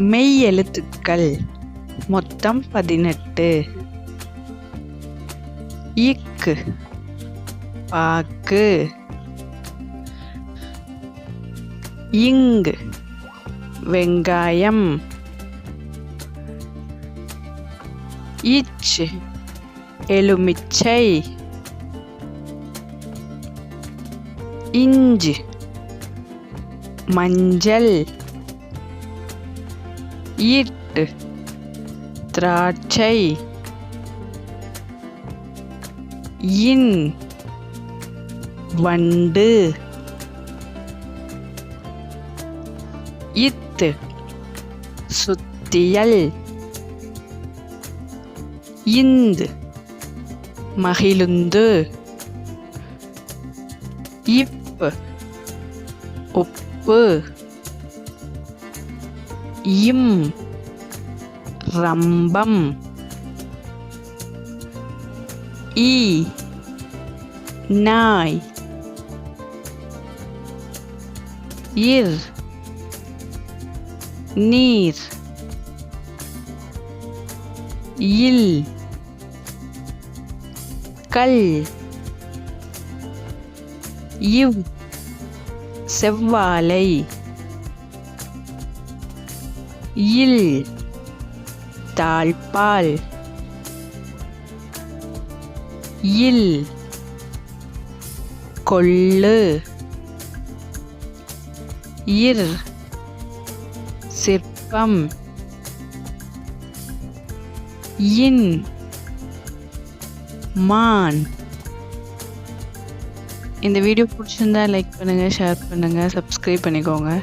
மெய் எழுத்துக்கள் மொத்தம் பதினெட்டு. இக்கு பாக்கு. இங்கு வெங்காயம். இச்சு எலுமிச்சை. இஞ்சு மஞ்சள். இட்டு திராட்சை. இன். வண்டு. இத்து. சுத்தியல். இந்து. மகிழுந்து. இப்பு. உப்பு. இம். ரம்பம். ஈ. நாய். இர். நீர். இல். கல். இவ். செவ்வாழை. இல் தாழ்பால். இல் கொள்ளு. இர் சிற்பம். இன் மான். இந்த வீடியோ பிடிச்சிருந்தா லைக் பண்ணுங்கள் ஷேர் பண்ணுங்கள் சப்ஸ்கிரைப் பண்ணிக்கோங்க.